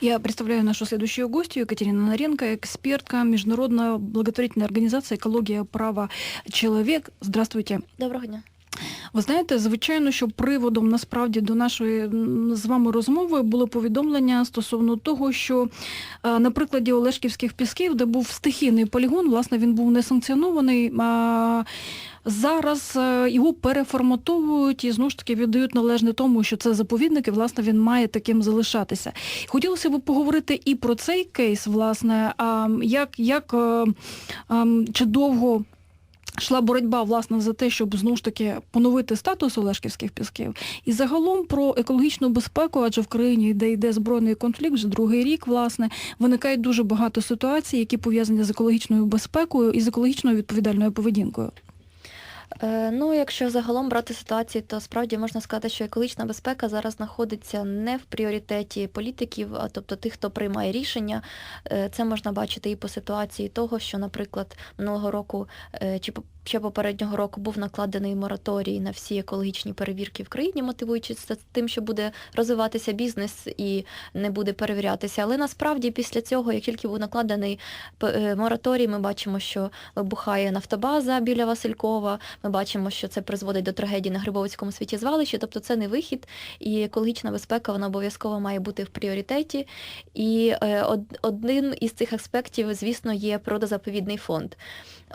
Я представляю нашу следующую гостью, Екатерина Наренко, экспертка Международная благотворительной организации «Экология. Право. Человек». Здравствуйте. Доброго дня. Ви знаєте, звичайно, що приводом насправді до нашої з вами розмови було повідомлення стосовно того, що е, на прикладі Олешківських пісків, де був стихійний полігон, власне, він був не санкціонований. А зараз е, його переформатовують і знову ж таки віддають належне тому, що це заповідник, і власне він має таким залишатися. Хотілося б поговорити і про цей кейс, власне, як, як е, ем, чи довго йшла боротьба власне за те, щоб знову ж таки поновити статус Олешківських пісків, і загалом про екологічну безпеку, адже в країні, де йде збройний конфлікт, вже другий рік, власне, виникає дуже багато ситуацій, які пов'язані з екологічною безпекою і з екологічною відповідальною поведінкою. Е, Ну, якщо загалом брати ситуацію, то справді можна сказати, що екологічна безпека зараз знаходиться не в пріоритеті політиків, а тобто тих, хто приймає рішення. Е, Це можна бачити і по ситуації того, що, наприклад, минулого року е, чи ще попереднього року був накладений мораторій на всі екологічні перевірки в країні, мотивуючи це тим, що буде розвиватися бізнес і не буде перевірятися. Але насправді після цього, як тільки був накладений е, мораторій, ми бачимо, що вибухає нафтобаза біля Василькова. Ми бачимо, що це призводить до трагедії на Грибовицькому світізвалищі, тобто це не вихід, і екологічна безпека вона обов'язково має бути в пріоритеті. І е, од- один із цих аспектів, звісно, є природозаповідний фонд.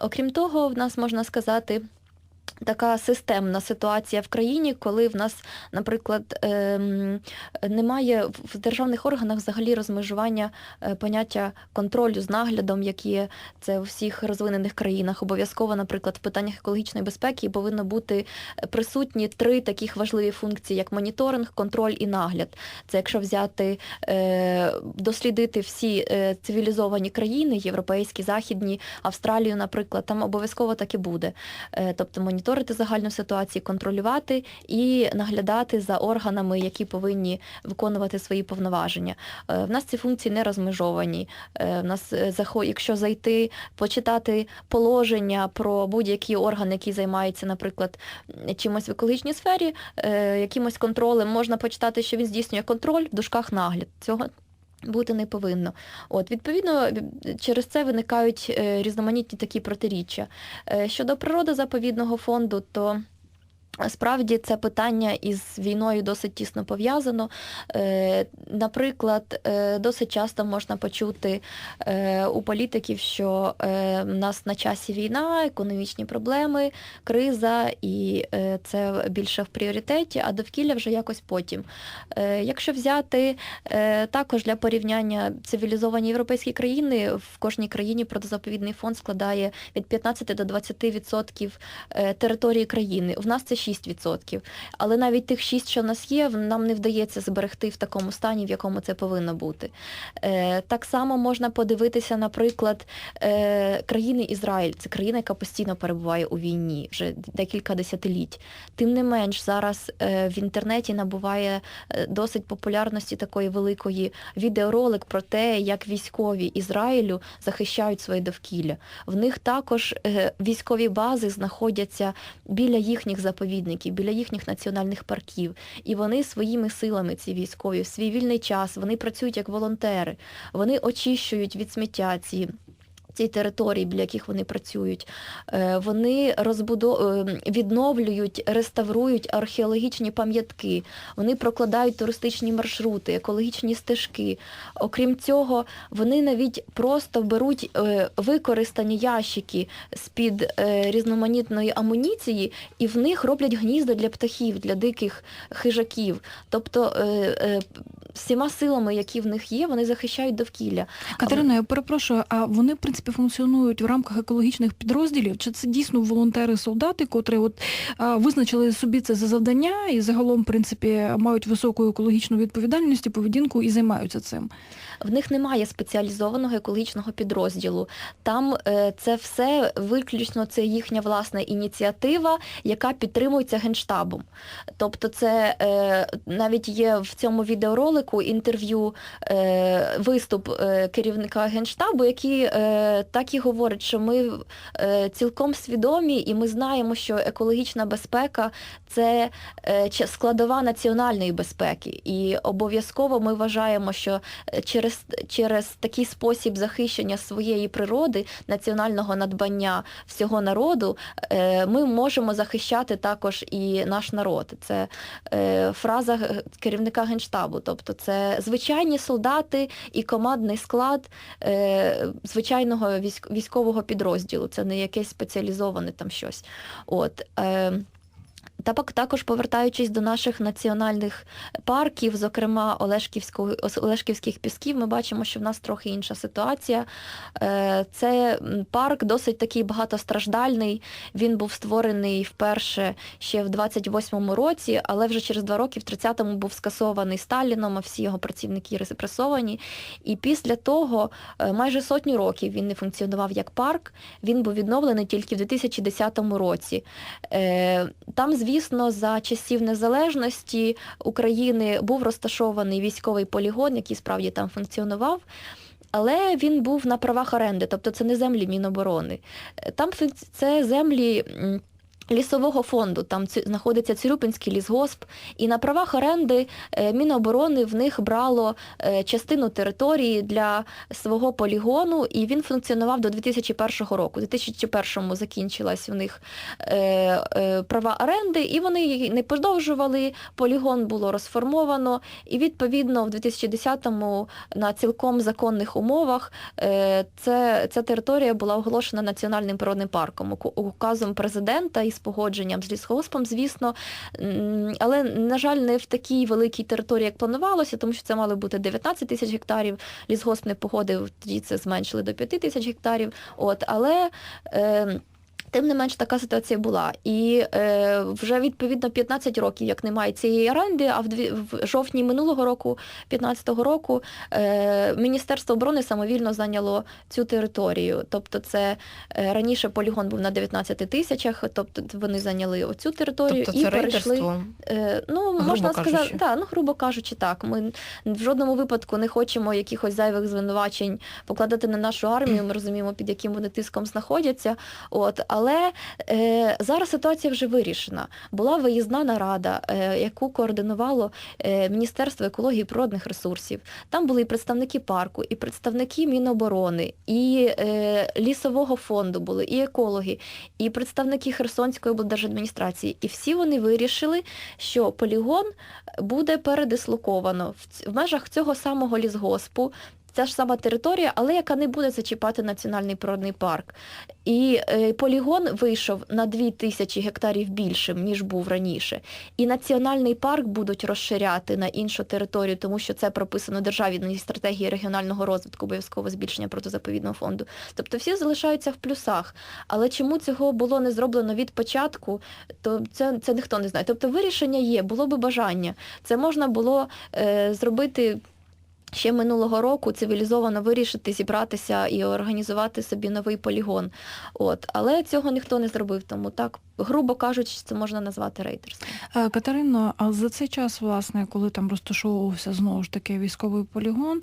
Окрім того, в нас можна сказати. Така системна ситуація в країні, коли в нас, наприклад, ем, немає в державних органах взагалі розмежування е, поняття контролю з наглядом, як є це у всіх розвинених країнах. Обов'язково, наприклад, в питаннях екологічної безпеки повинно бути присутні три таких важливі функції, як моніторинг, контроль і нагляд. Це якщо взяти, е, дослідити всі е, цивілізовані країни, європейські, західні, Австралію, наприклад, там обов'язково так і буде. Е, Тобто моніторити загальну ситуацію, контролювати і наглядати за органами, які повинні виконувати свої повноваження. Е, В нас ці функції не розмежовані. Е, В нас, е, якщо зайти, почитати положення про будь-який орган, який займається, наприклад, чимось в екологічній сфері, якимось контролем, можна почитати, що він здійснює контроль в дужках нагляд. Цього бути не повинно. От, відповідно, через це виникають е, різноманітні такі протиріччя. Е, Щодо природозаповідного фонду, то Справді це питання із війною досить тісно пов'язано. Е, Наприклад, е, досить часто можна почути е, у політиків, що в нас на часі війна, економічні проблеми, криза, і це більше в пріоритеті, а довкілля вже якось потім. Якщо взяти також для порівняння цивілізовані європейські країни, в кожній країні природозаповідний фонд складає від 15 до 20% е, території країни. У нас це 6%. Але навіть тих 6, що в нас є, нам не вдається зберегти в такому стані, в якому це повинно бути. Е, Так само можна подивитися, наприклад, е, країни Ізраїль. Це країна, яка постійно перебуває у війні вже декілька десятиліть. Тим не менш, зараз е, в інтернеті набуває е, досить популярності такої великої відеоролик про те, як військові Ізраїлю захищають своє довкілля. В них також е, військові бази знаходяться біля їхніх заповідників, біля їхніх національних парків. І вони своїми силами, ці військові, в свій вільний час, вони працюють як волонтери, вони очищують від сміття ці. Ці території, біля яких вони працюють, Е, вони розбудо... е, відновлюють, реставрують археологічні пам'ятки, вони прокладають туристичні маршрути, екологічні стежки. Окрім цього, вони навіть просто беруть е, використані ящики з-під різноманітної амуніції і в них роблять гнізда для птахів, для диких хижаків. Тобто всіма силами, які в них є, вони захищають довкілля. Катерина, я перепрошую, а вони, в принципі, функціонують в рамках екологічних підрозділів? Чи це дійсно волонтери-солдати, котрі от визначили собі це за завдання і загалом, в принципі, мають високу екологічну відповідальність і поведінку і займаються цим? В них немає спеціалізованого екологічного підрозділу. Там е, це все виключно це їхня власна ініціатива, яка підтримується генштабом. Тобто, це е, навіть є в цьому відеоролику інтерв'ю, е, виступ керівника генштабу, який так і говорить, що ми цілком свідомі і ми знаємо, що екологічна безпека це складова національної безпеки. І обов'язково ми вважаємо, що е, через, через такий спосіб захищення своєї природи, національного надбання всього народу, е, ми можемо захищати також і наш народ. Це е, фраза керівника Генштабу. Тобто це звичайні солдати і командний склад е, звичайного військ- військового підрозділу. Це не якесь спеціалізоване там щось. От, та також повертаючись до наших національних парків, зокрема Олешківських пісків, ми бачимо, що в нас трохи інша ситуація. Е, Це парк досить такий багатостраждальний. Він був створений вперше ще в 28-му році, але вже через два роки, в 30-му, був скасований Сталіном, а всі його працівники репресовані. І після того е, майже сотню років він не функціонував як парк. Він був відновлений тільки в 2010 році. Е, Там, звісно, за часів незалежності України був розташований військовий полігон, який справді там функціонував. Але він був на правах оренди, тобто це не землі Міноборони. Там це землі лісового фонду, там знаходиться Цирюпинський лісгосп, і на правах оренди е, Міноборони в них брало е, частину території для свого полігону, і він функціонував до 2001 року. У 2001 закінчилась у них е, права оренди, і вони її не подовжували. Полігон було розформовано, і відповідно в 2010-му на цілком законних умовах це, ця територія була оголошена національним природним парком указом президента із погодженням з лісгоспом, звісно. Але, на жаль, не в такій великій території, як планувалося, тому що це мало бути 19 тисяч гектарів. Лісгосп не погодив, тоді це зменшили до 5 тисяч гектарів. От, але е, Тим не менш, така ситуація була. І е, вже відповідно 15 років, як немає цієї оренди, а в, дві, в жовтні минулого року, 15-го року, е, Міністерство оборони самовільно зайняло цю територію. Тобто, це е, раніше полігон був на 19 тисячах, тобто вони зайняли оцю територію Тобто і це перейшли. Е, ну, Грубо можна сказати, кажучи. да, ну, грубо кажучи, так. Ми в жодному випадку не хочемо якихось зайвих звинувачень покладати на нашу армію. Ми розуміємо, під яким вони тиском знаходяться. От, але е, зараз ситуація вже вирішена. Була виїзна нарада, е, яку координувало е, Міністерство екології і природних ресурсів. Там були і представники парку, і представники Міноборони, і е, лісового фонду були, і екологи, і представники Херсонської облдержадміністрації. І всі вони вирішили, що полігон буде передислоковано в, в межах цього самого лісгоспу. Ця ж сама територія, але яка не буде зачіпати національний природний парк. І е, полігон вийшов на 2 тисячі гектарів більшим, ніж був раніше. І національний парк будуть розширяти на іншу територію, тому що це прописано в державній стратегії регіонального розвитку, обов'язково збільшення протизаповідного фонду. Тобто всі залишаються в плюсах. Але чому цього було не зроблено від початку, то це, це ніхто не знає. Тобто вирішення є, було би бажання. Це можна було е, зробити. Ще минулого року цивілізовано вирішити, зібратися і організувати собі новий полігон. От. Але цього ніхто не зробив, тому так, грубо кажучи, це можна назвати рейдерством. Е, Катерино, а за цей час, власне, коли там розташовувався знову ж таки військовий полігон,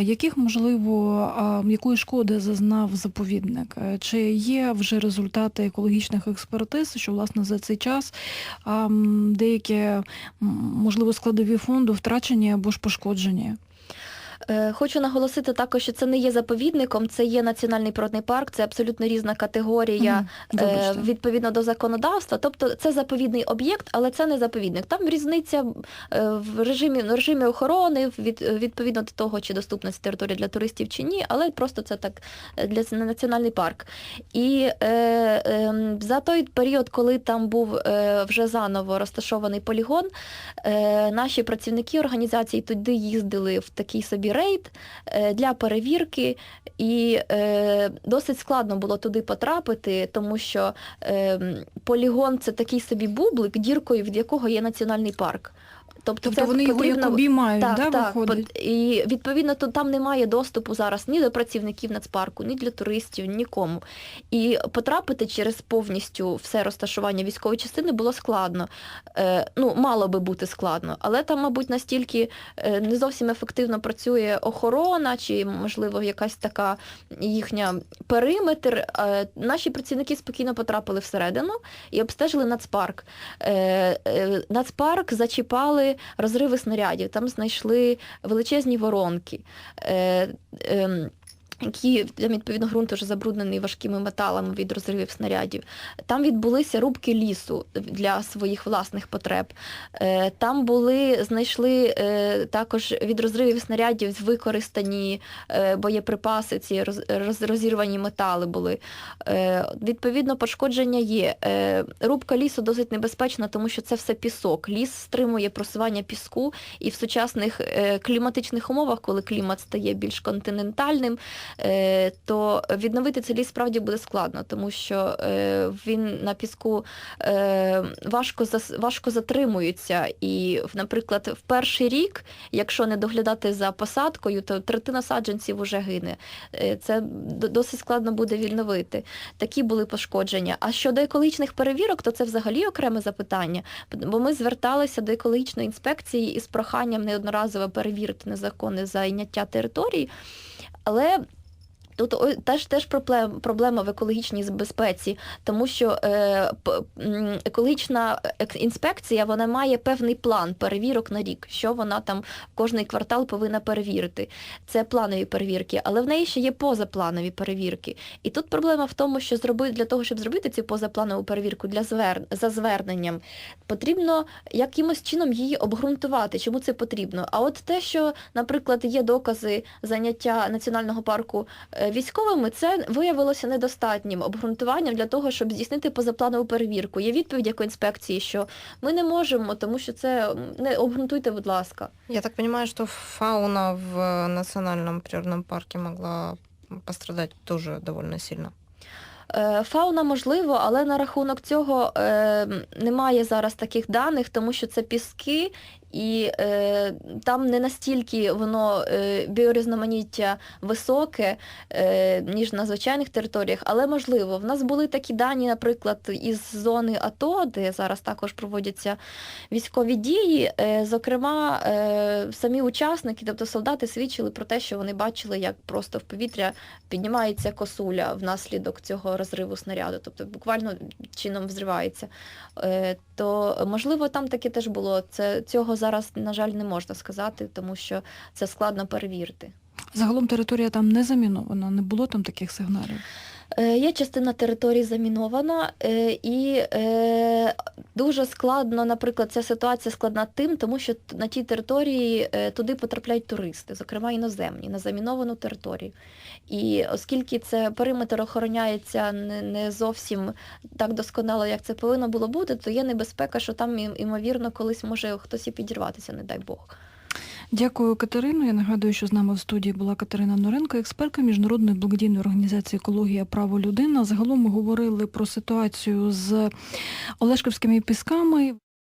яких можливо якої шкоди зазнав заповідник? Е, Чи є вже результати екологічних експертиз, що власне за цей час деякі можливо складові фонду втрачені або ж пошкоджені? Е, Хочу наголосити також, що це не є заповідником, це є національний природний парк, це абсолютно різна категорія е, відповідно до законодавства. Тобто це заповідний об'єкт, але це не заповідник. Там різниця е, в режимі, в режимі охорони, від, відповідно до того, чи доступна ця територія для туристів чи ні, але просто це так для національний парк. І е, е, за той період, коли там був е, вже заново розташований полігон, е, наші працівники організації туди їздили в такий собі рейд е, для перевірки, і е, досить складно було туди потрапити, тому що е, полігон це такий собі бублик, діркою від якого є національний парк. Тобто, Тобто вони його як обіймають, так, да, так. виходить? І відповідно то там немає доступу зараз ні до працівників нацпарку, ні для туристів, нікому. І потрапити через повністю все розташування військової частини було складно. Е, ну, мало би бути складно, але там, мабуть, настільки е, не зовсім ефективно працює охорона, чи, можливо, якась така їхня периметр. Е, наші працівники спокійно потрапили всередину і обстежили нацпарк. Е, е, Нацпарк зачіпали розриви снарядів, там знайшли величезні воронки. Е, ем, які там, відповідно ґрунт вже забруднений важкими металами від розривів снарядів. Там відбулися рубки лісу для своїх власних потреб. Е, Там були, знайшли е, також від розривів снарядів використані е, боєприпаси, ці роз- роз- розірвані метали були. Відповідно, пошкодження є. Рубка лісу досить небезпечна, тому що це все пісок. Ліс стримує просування піску, і в сучасних кліматичних умовах, коли клімат стає більш континентальним, то відновити цей ліс справді буде складно, тому що е, він на піску е, важко, важко затримується. І, наприклад, в перший рік, якщо не доглядати за посадкою, то третина саджанців вже гине. Е, Це досить складно буде відновити. Такі були пошкодження. А щодо екологічних перевірок, то це взагалі окреме запитання. Бо ми зверталися до екологічної інспекції із проханням неодноразово перевірити незаконне зайняття територій. Але тут теж, теж проблем, проблема в екологічній безпеці, тому що е, екологічна інспекція вона має певний план перевірок на рік, що вона там кожний квартал повинна перевірити. Це планові перевірки, але в неї ще є позапланові перевірки. І тут проблема в тому, що зробити для того, щоб зробити цю позапланову перевірку для звер... за зверненням, потрібно якимось чином її обґрунтувати, чому це потрібно. А от те, що, наприклад, є докази заняття національного парку е, військовими, це виявилося недостатнім обґрунтуванням для того, щоб здійснити позапланову перевірку. Є відповідь як у інспекції, що ми не можемо, тому що це не обґрунтуйте, будь ласка. Я так понимаю, что фауна в национальном природном парке могла пострадать тоже довольно сильно. Е, Фауна можливо, але на рахунок цього е, немає зараз таких даних, тому що це піски, і е, там не настільки воно е, біорізноманіття високе, е, ніж на звичайних територіях, але можливо. В нас були такі дані, наприклад, із зони АТО, де зараз також проводяться військові дії. Е, зокрема, е, самі учасники, тобто солдати, свідчили про те, що вони бачили, як просто в повітря піднімається косуля внаслідок цього розриву снаряду, тобто буквально чином взривається. Е, То можливо там таке теж було. Це цього зараз, на жаль, не можна сказати, тому що це складно перевірити. Загалом територія там не замінована, не було там таких сигналів. Е, Є частина території замінована, е, і е, дуже складно, наприклад, ця ситуація складна тим, тому що на тій території туди потрапляють туристи, зокрема іноземні, на заміновану територію. І оскільки це периметр охороняється не, зовсім так досконало, як це повинно було бути, то є небезпека, що там ім- імовірно колись може хтось і підірватися, не дай Бог. Дякую, Катерину. Я нагадую, що з нами в студії була Катерина Норенко, експертка міжнародної благодійної організації Екологія право людина. Загалом ми говорили про ситуацію з Олешківськими пісками.